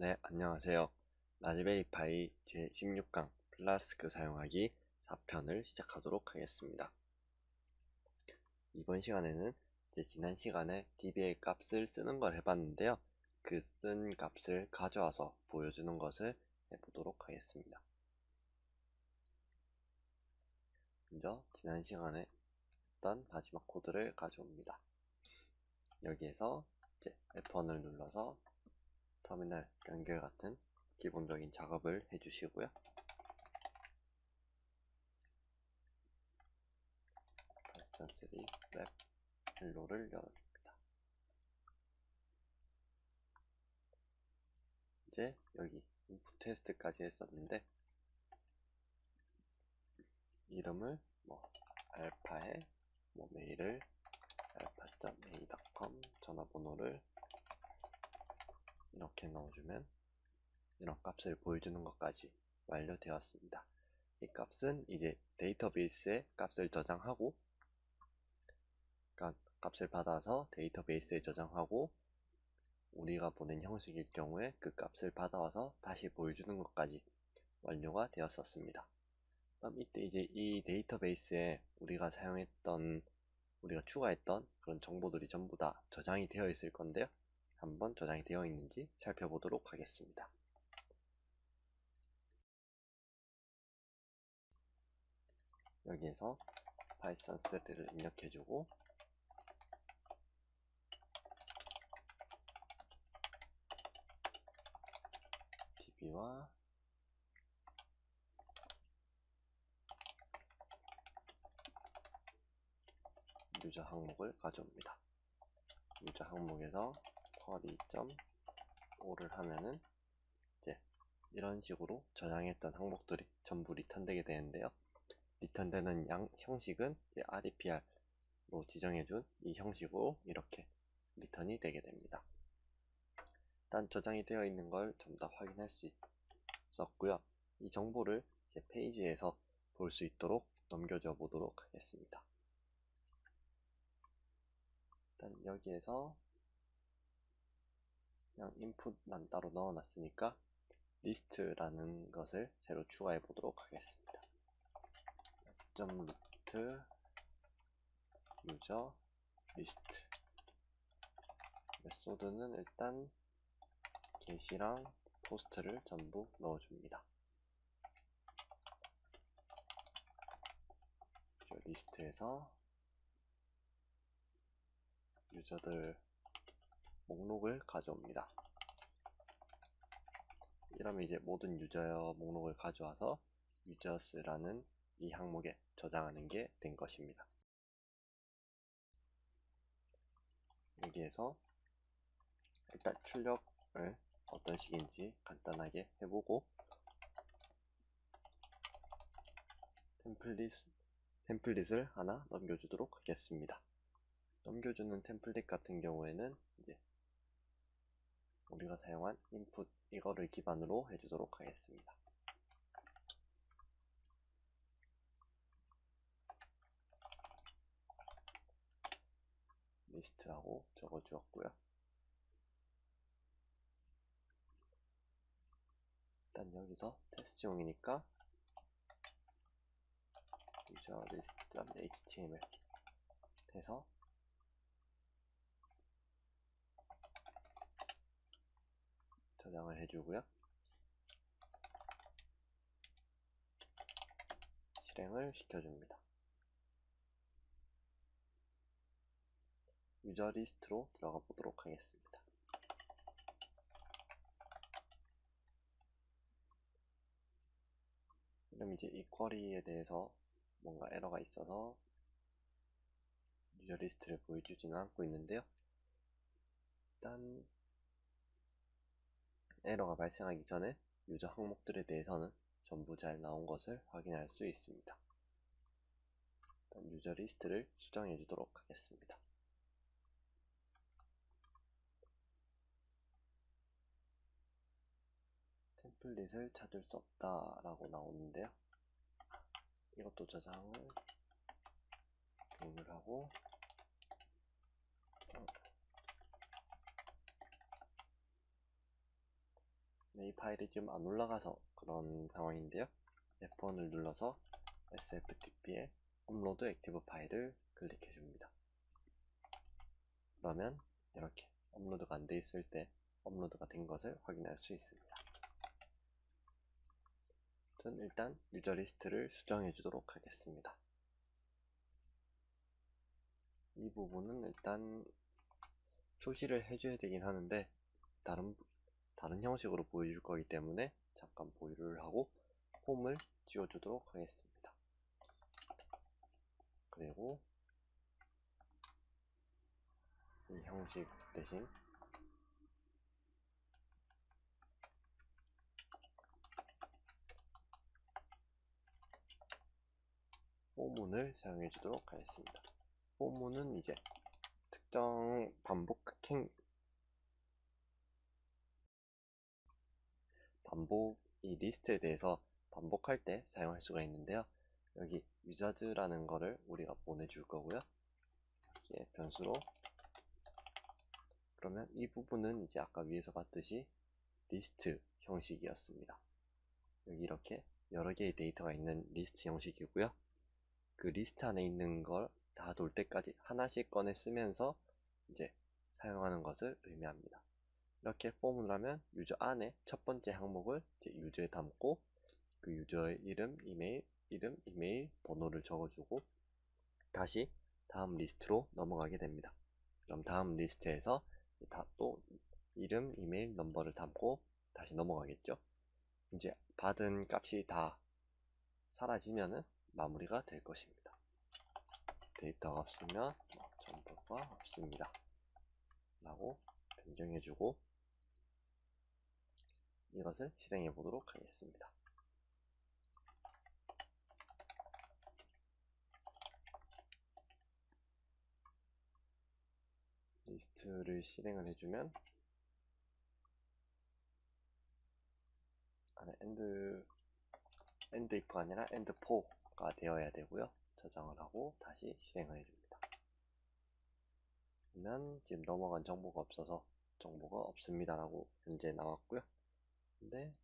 네, 안녕하세요. 라즈베리 파이 제16강 플라스크 사용하기 4편을 시작하도록 하겠습니다. 이번 시간에는 이제 지난 시간에 db의 값을 쓰는 걸 해봤는데요. 그 쓴 값을 가져와서 보여주는 것을 해보도록 하겠습니다. 먼저 지난 시간에 했던 마지막 코드를 가져옵니다. 여기에서 이제 F1을 눌러서 터미널 연결 같은 기본적인 작업을 해주시고요. 파이썬 3웹 헬로를 열어줍니다. 이제 여기 인풋 테스트까지 했었는데 이름을 뭐 알파에 뭐 메일을 alpha.mail.com 전화번호를 이렇게 넣어주면 이런 값을 보여주는 것까지 완료되었습니다. 이 값은 이제 데이터베이스에 값을 저장하고 값을 받아서 데이터베이스에 저장하고 우리가 보낸 형식일 경우에 그 값을 받아와서 다시 보여주는 것까지 완료가 되었었습니다. 그럼 이때 이제 이 데이터베이스에 우리가 사용했던 우리가 추가했던 그런 정보들이 전부 다 저장이 되어 있을 건데요. 한번 저장이 되어 있는지 살펴보도록 하겠습니다. 여기에서 파이썬 스를 입력해주고 db와 유저 항목을 가져옵니다. 유저 항목에서 쿼리.5를 하면은 이제 이런 식으로 저장했던 항목들이 전부 리턴되게 되는데요. 리턴되는 양, 형식은 REPR로 지정해준 이 형식으로 이렇게 리턴이 되게 됩니다. 일단 저장이 되어 있는 걸좀더 확인할 수 있었고요. 이 정보를 제 페이지에서 볼 수 있도록 넘겨줘 보도록 하겠습니다. 일단 여기에서 그냥 인풋만 따로 넣어놨으니까 리스트라는 것을 새로 추가해 보도록 하겠습니다. 점 루트 유저 리스트 메소드는 일단 게시랑 포스트를 전부 넣어줍니다. 리스트에서 유저들 목록을 가져옵니다. 이러면 이제 모든 유저 목록을 가져와서 유저스라는 이 항목에 저장하는 게 된 것입니다. 여기에서 일단 출력을 어떤 식인지 간단하게 해보고 템플릿, 템플릿을 하나 넘겨주도록 하겠습니다. 넘겨주는 템플릿 같은 경우에는 우리가 사용한 input 이거를 기반으로 해주도록 하겠습니다. 리스트하고 적어주었고요. 일단 여기서 테스트용이니까 user list.html 해서 저장을 해주고요. 실행을 시켜줍니다. 유저 리스트로 들어가 보도록 하겠습니다. 그럼 이제 이 쿼리에 대해서 뭔가 에러가 있어서 유저 리스트를 보여주지는 않고 있는데요. 일단 에러가 발생하기 전에 유저 항목들에 대해서는 전부 잘 나온 것을 확인할 수 있습니다. 유저 리스트를 수정해 주도록 하겠습니다. 템플릿을 찾을 수 없다 라고 나오는데요. 이것도 저장을 동일하고 이 파일이 지금 안 올라가서 그런 상황인데요. F1을 눌러서 SFTP에 업로드 액티브 파일을 클릭해 줍니다. 그러면 이렇게 업로드가 안 돼 있을 때 업로드가 된 것을 확인할 수 있습니다. 전 일단 유저 리스트를 수정해 주도록 하겠습니다. 이 부분은 일단 표시를 해줘야 되긴 하는데 다른 다른 형식으로 보여줄 거기 때문에 잠깐 보유를 하고 홈을 지워주도록 하겠습니다. 그리고 이 형식 대신 포문을 사용해 주도록 하겠습니다. 포문은 이제 특정 반복 행 반복 이 리스트에 대해서 반복할 때 사용할 수가 있는데요. 여기 유저즈라는 거를 우리가 보내줄 거고요. 여기에 변수로 그러면 이 부분은 이제 아까 위에서 봤듯이 리스트 형식이었습니다. 여기 이렇게 여러 개의 데이터가 있는 리스트 형식이고요. 그 리스트 안에 있는 걸 다 돌 때까지 하나씩 꺼내 쓰면서 이제 사용하는 것을 의미합니다. 이렇게 폼을 하면 유저 안에 첫 번째 항목을 유저에 담고 그 유저의 이름, 이메일, 이름, 이메일, 번호를 적어주고 다시 다음 리스트로 넘어가게 됩니다. 그럼 다음 리스트에서 다또 이름, 이메일, 넘버를 담고 다시 넘어가겠죠. 이제 받은 값이 다 사라지면은 마무리가 될 것입니다. 데이터가 없으면 뭐 정보가 없습니다. 라고 변경해주고 이것을 실행해 보도록 하겠습니다. 리스트를 실행을 해주면 안에 엔드 엔드 if가 아니라 엔드 4가 되어야 되고요. 저장을 하고 다시 실행을 해줍니다. 그러면 지금 넘어간 정보가 없어서 정보가 없습니다라고 현재 나왔고요. 근데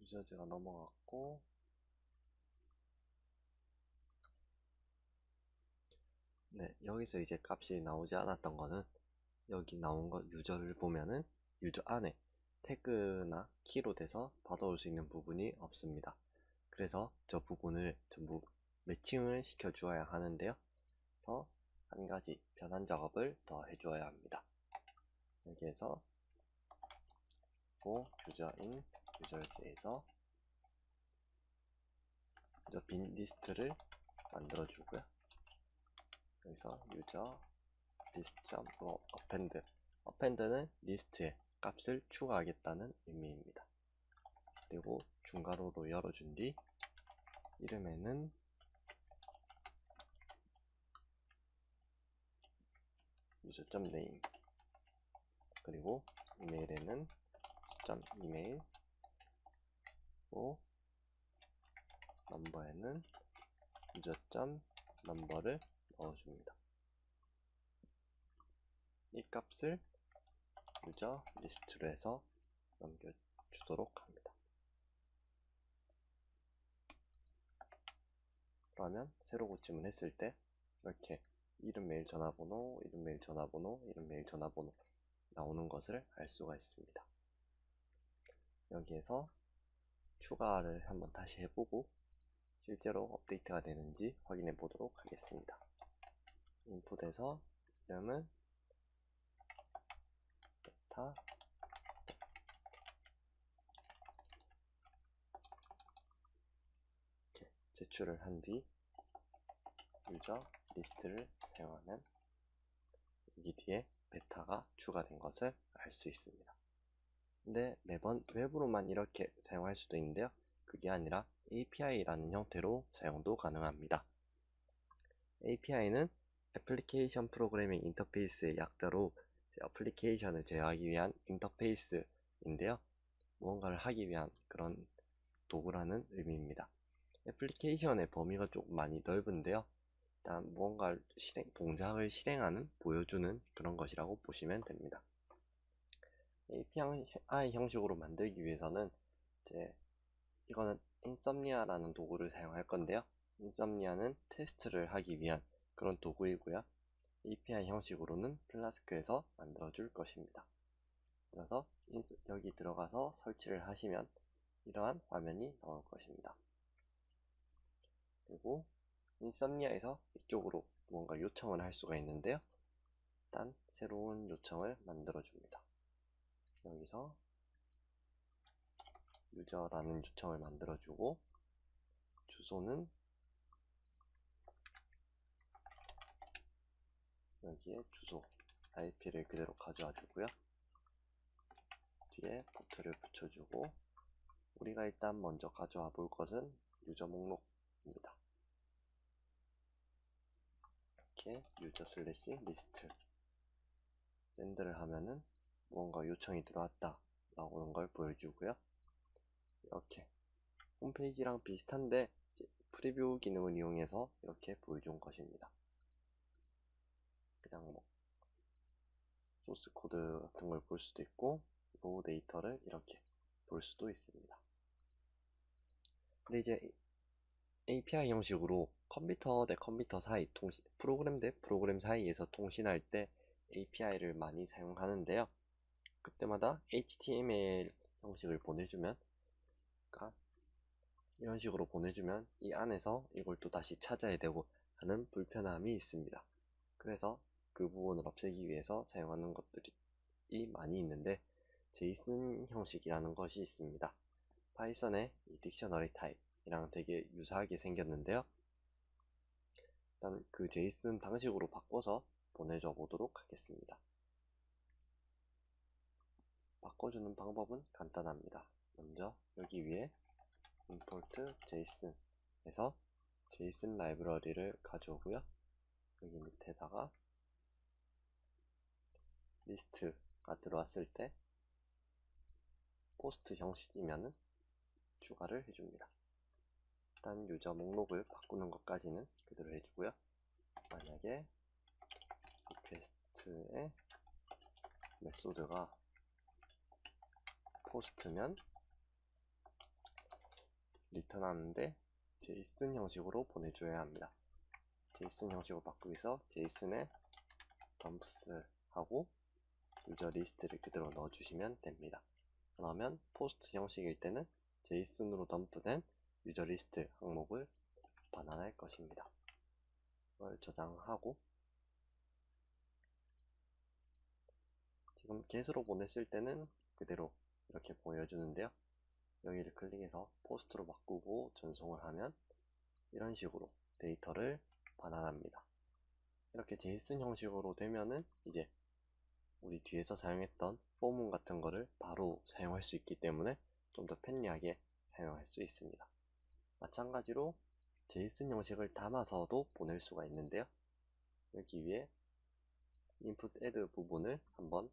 유저즈가 넘어갔고 네 여기서 이제 값이 나오지 않았던 거는 여기 나온 거 유저를 보면은 유저 안에 태그나 키로 돼서 받아올 수 있는 부분이 없습니다. 그래서 저 부분을 전부 매칭을 시켜 주어야 하는데요. 그래서 한 가지 변환 작업을 더 해주어야 합니다. 여기에서 유저인 유저스에서 유저 빈 리스트를 만들어 주고요. 여기서 유저 리스트 어펜드 어펜드는 리스트에 값을 추가하겠다는 의미입니다. 그리고 중괄호로 열어준 뒤 이름에는 유저.name 그리고 이메일에는 점 이메일 고 넘버에는 유저.넘버를 넣어줍니다. 이 값을 유저 리스트로 해서 넘겨주도록 합니다. 그러면 새로 고침을 했을 때 이렇게 이름 메일 전화번호, 이름 메일 전화번호, 이름 메일 전화번호 나오는 것을 알 수가 있습니다. 여기에서 추가를 한번 다시 해보고 실제로 업데이트가 되는지 확인해 보도록 하겠습니다. 인풋에서 이름은 베타 제출을 한 뒤 유저 리스트를 사용하면 이 뒤에 베타가 추가된 것을 알 수 있습니다. 근데 매번 외부로만 이렇게 사용할 수도 있는데요. 그게 아니라 API라는 형태로 사용도 가능합니다. API는 애플리케이션 프로그래밍 인터페이스의 약자로 애플리케이션을 제어하기 위한 인터페이스인데요. 무언가를 하기 위한 그런 도구라는 의미입니다. 애플리케이션의 범위가 조금 많이 넓은데요. 일단 무언가를 실행, 동작을 실행하는, 보여주는 그런 것이라고 보시면 됩니다. API 형식으로 만들기 위해서는 이제 이거는 인썸니아라는 도구를 사용할 건데요. 인썸니아는 테스트를 하기 위한 그런 도구이고요. API 형식으로는 플라스크에서 만들어 줄 것입니다. 그래서 여기 들어가서 설치를 하시면 이러한 화면이 나올 것입니다. 그리고 인썸니아에서 이쪽으로 뭔가 요청을 할 수가 있는데요. 일단 새로운 요청을 만들어 줍니다. 여기서 유저라는 요청을 만들어 주고 주소는 여기에 주소 IP를 그대로 가져와 주고요. 뒤에 포트를 붙여주고 우리가 일단 먼저 가져와 볼 것은 유저 목록입니다. 이렇게 유저 슬래시 리스트 샌드를 하면은 무언가 요청이 들어왔다 나오는 걸 보여주고요. 이렇게 홈페이지랑 비슷한데 프리뷰 기능을 이용해서 이렇게 보여준 것입니다. 그냥 뭐 소스 코드 같은 걸 볼 수도 있고 로우 데이터를 이렇게 볼 수도 있습니다. 근데 이제 API 형식으로 컴퓨터 대 컴퓨터 사이 통신 프로그램 대 프로그램 사이에서 통신할 때 API를 많이 사용하는데요. 그때마다 HTML 형식을 보내주면 그러니까 이런 식으로 보내주면 이 안에서 이걸 또 다시 찾아야 되고 하는 불편함이 있습니다. 그래서 그 부분을 없애기 위해서 사용하는 것들이 많이 있는데 JSON 형식이라는 것이 있습니다. 파이썬의 이 딕셔너리 타입이랑 되게 유사하게 생겼는데요. 일단 그 JSON 방식으로 바꿔서 보내줘 보도록 하겠습니다. 바꿔주는 방법은 간단합니다. 먼저 여기 위에 import json 에서 json 라이브러리를 가져오고요. 여기 밑에다가 리스트가 들어왔을 때 포스트 형식이면은 추가를 해줍니다. 일단 유저 목록을 바꾸는 것까지는 그대로 해주고요. 만약에 리퀘스트의 메소드가 포스트면 리턴하는데 JSON 형식으로 보내줘야 합니다. JSON 형식으로 바꾸기 위해서 JSON에 dumps 하고 유저 리스트를 그대로 넣어주시면 됩니다. 그러면 포스트 형식일 때는 JSON으로 덤프된 유저 리스트 항목을 반환할 것입니다. 이걸 저장하고 지금 get으로 보냈을 때는 그대로 이렇게 보여주는데요. 여기를 클릭해서 포스트로 바꾸고 전송을 하면 이런 식으로 데이터를 반환합니다. 이렇게 JSON 형식으로 되면은 이제 우리 뒤에서 사용했던 포문 같은 거를 바로 사용할 수 있기 때문에 좀 더 편리하게 사용할 수 있습니다. 마찬가지로 JSON 형식을 담아서도 보낼 수가 있는데요. 여기 위에 input add 부분을 한번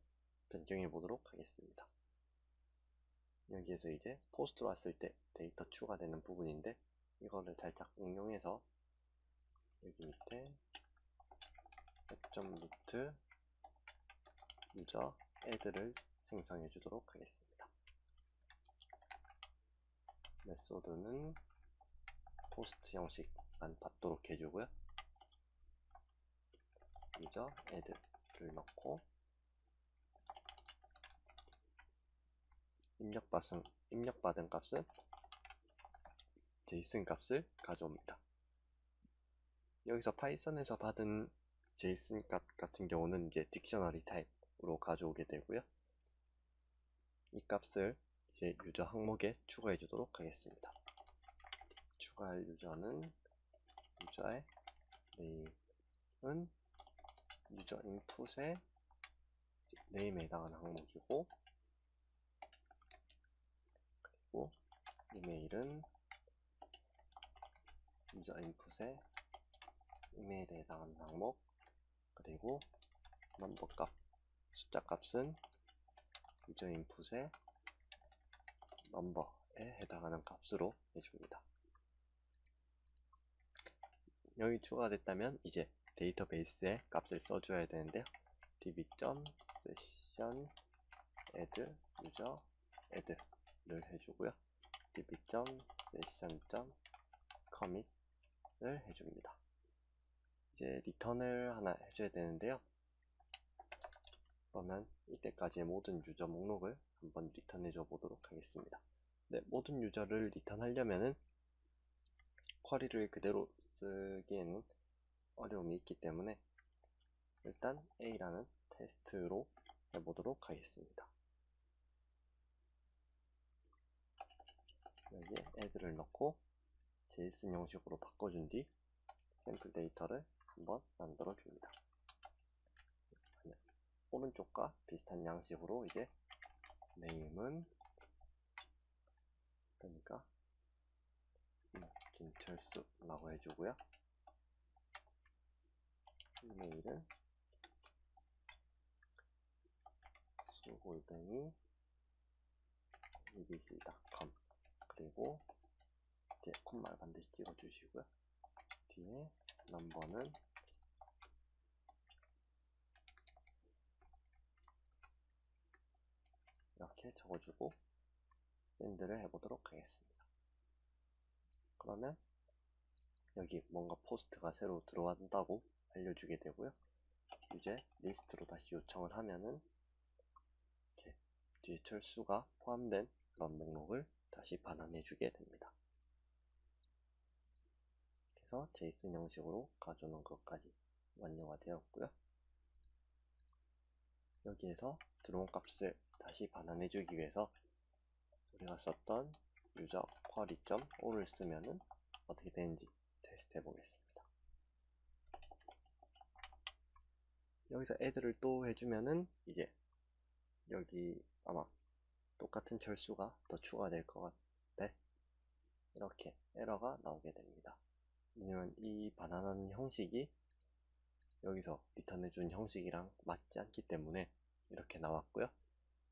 변경해 보도록 하겠습니다. 여기에서 이제 포스트로 왔을 때 데이터 추가되는 부분인데 이거를 살짝 응용해서 여기 밑에 앱.루트 유저 애드를 생성해 주도록 하겠습니다. 메소드는 포스트 형식만 받도록 해주고요. 유저 애드를 넣고 입력받은, 입력받은 값은 JSON 값을 가져옵니다. 여기서 파이썬에서 받은 JSON 값 같은 경우는 이제 딕셔너리 타입으로 가져오게 되고요. 이 값을 이제 유저 항목에 추가해 주도록 하겠습니다. 추가할 유저는 유저의 네임은 유저 인풋의 네임에 해당하는 항목이고 그리고 이메일은 유저 인풋의 이메일에 해당하는 항목 그리고 넘버 값 숫자 값은 유저 인풋의 넘버에 해당하는 값으로 해줍니다. 여기 추가됐다면 이제 데이터베이스에 값을 써줘야 되는데요. db.session add user add 를 해주고요. db.session.commit을 해줍니다. 이제 리턴을 하나 해줘야 되는데요. 그러면 이때까지의 모든 유저 목록을 한번 리턴 해 줘 보도록 하겠습니다. 네, 모든 유저를 리턴 하려면은 쿼리를 그대로 쓰기에는 어려움이 있기 때문에 일단 A라는 테스트로 해보도록 하겠습니다. 여기에 add를 넣고 JSON 형식으로 바꿔준 뒤 샘플 데이터를 한번 만들어 줍니다. 오른쪽과 비슷한 양식으로 이제 name은 그러니까 음, 김철수라고 해주고요. 이메일은 수골뱅이 ebc.com 그리고 뒤에 콤마를 반드시 찍어주시고요. 뒤에 넘버는 이렇게 적어주고 샌드를 해보도록 하겠습니다. 그러면 여기 뭔가 포스트가 새로 들어간다고 알려주게 되고요. 이제 리스트로 다시 요청을 하면은 이렇게 뒤에 철수가 포함된 그런 목록을 다시 반환해 주게 됩니다. 그래서 JSON 형식으로 가져오는 것까지 완료가 되었고요. 여기에서 들어온 값을 다시 반환해 주기 위해서 우리가 썼던 유저 쿼리.o를 쓰면은 어떻게 되는지 테스트 해보겠습니다. 여기서 add를 또 해주면은 이제 여기 아마 똑같은 철수가 더 추가될 것 같아 이렇게 에러가 나오게 됩니다. 왜냐면 이 반환하는 형식이 여기서 리턴해준 형식이랑 맞지 않기 때문에 이렇게 나왔고요.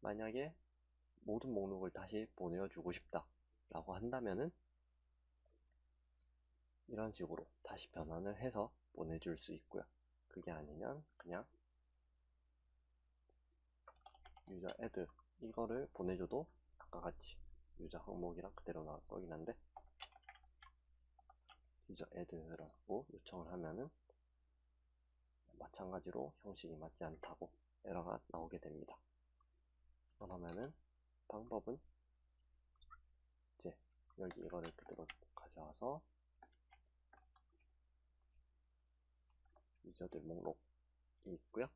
만약에 모든 목록을 다시 보내주고 싶다 라고 한다면은 이런 식으로 다시 변환을 해서 보내줄 수 있고요. 그게 아니면 그냥 유저 add 이거를 보내줘도 아까 같이 유저 항목이랑 그대로 나올 거긴 한데 유저 add라고 요청을 하면은 마찬가지로 형식이 맞지 않다고 에러가 나오게 됩니다. 그러면은 방법은 이제 여기 이거를 그대로 가져와서 유저들 목록이 있고요.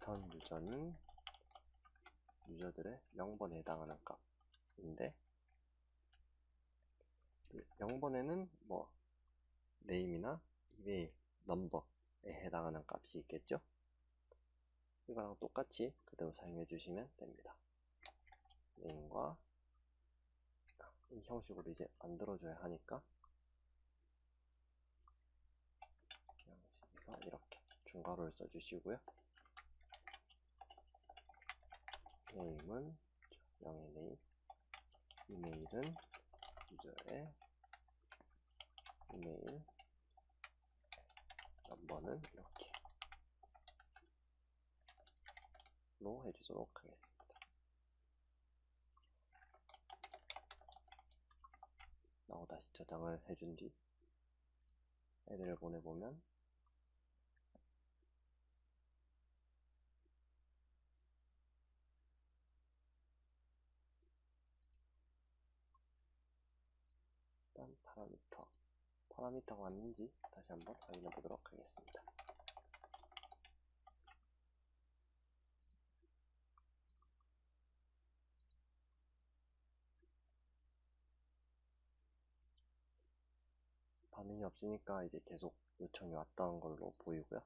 리턴 유저는 유저들의 0번에 해당하는 값인데 0번에는 뭐 네임이나 이메일, 넘버에 해당하는 값이 있겠죠? 이거랑 똑같이 그대로 사용해 주시면 됩니다. 네임과 이 형식으로 이제 만들어줘야 하니까 이렇게 중괄호를 써주시고요. 네임은 0의 네임, 이메일은 유저의 이메일, 넘버는 이렇게 로 해주도록 하겠습니다. 나고 다시 저장을 해준 뒤 애들을 보내보면 일단 파라미터 파라미터가 맞는지 다시 한번 확인해 보도록 하겠습니다. 반응이 없으니까 이제 계속 요청이 왔던 걸로 보이고요.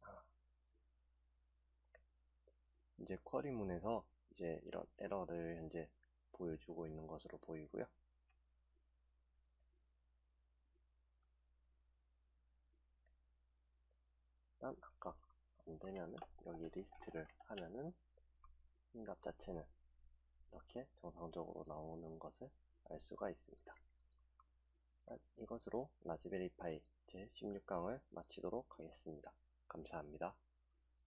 아. 이제 쿼리문에서 이제 이런 에러를 현재 보여주고 있는 것으로 보이고요. 일단 아까 안 되면은 여기 리스트를 하면은 값 자체는 이렇게 정상적으로 나오는 것을 알 수가 있습니다. 이것으로 라즈베리 파이 제 16강을 마치도록 하겠습니다. 감사합니다.